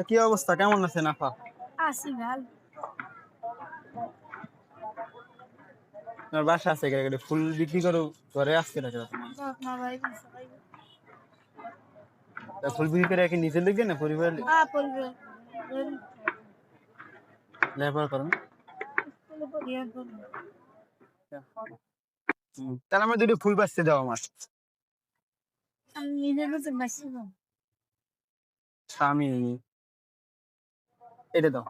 তা কি অবস্থা? কেমন আছেন আপা? আছি ভালো। আপনার বাসা আছে এখানে ফুল বিক্রি করো ঘরে আসছে না ফুল বিক্রি করে কি নিজে লিখবে না পরিবার। লেবার করেন তাহলে আমার দুটো ফুল বাঁচতে দাও আমার। আমি স্বামী। এটা দাও।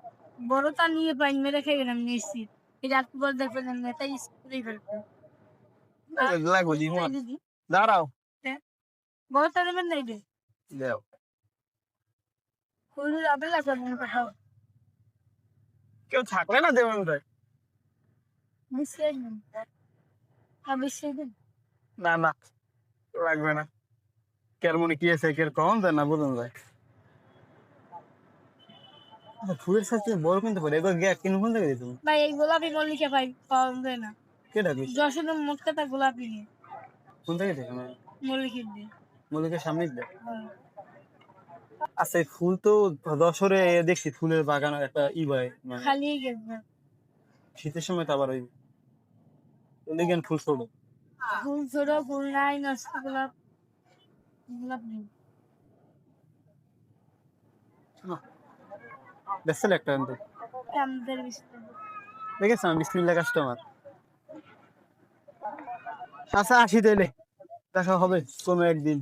বড়টা নিয়ে পাইন মেরে খেয়ে গেলাম নিশ্চিত এটা একটু বল দেখবেন নেতাই স্কুলেই ফেলবে। লাগবো জীবন দাঁড়াও। বড়টা নেবেন না এটা দাও। ফুল আপেল লাগবে মনে পাঠাও কেউ থাকলে না দেবেন নেই হ্যাঁ দিন। না না লাগবে না। কের মনে কি আছে কের কম দেয় না বলুন ভাই আচ্ছা, ফুলের সাথে বড় কিনতে পারে? এবার গ্যাস কিনে থেকে দিত ভাই এই গোলাপি পাই পাওয়া যায় না। কে মুখটা গোলাপি নিয়ে। কোন থেকে দেখে মল্লিকের দিয়ে। সামনে হ্যাঁ। আচ্ছা ফুল তো দশরে দেখছি ফুলের বাগান একটা ই হয় মানে খালি গেছে শীতের সময় তো আবার ওই লিগেন ফুল ছোট। ফুল ছোট ফুল নাই নষ্ট গোলাপ গোলাপ নেই। দেখছিল একটা কিন্তু দেখেছ আমি বিসমিল্লা কাস্টমার আচ্ছা আসি তাইলে। দেখা হবে কোনো একদিন।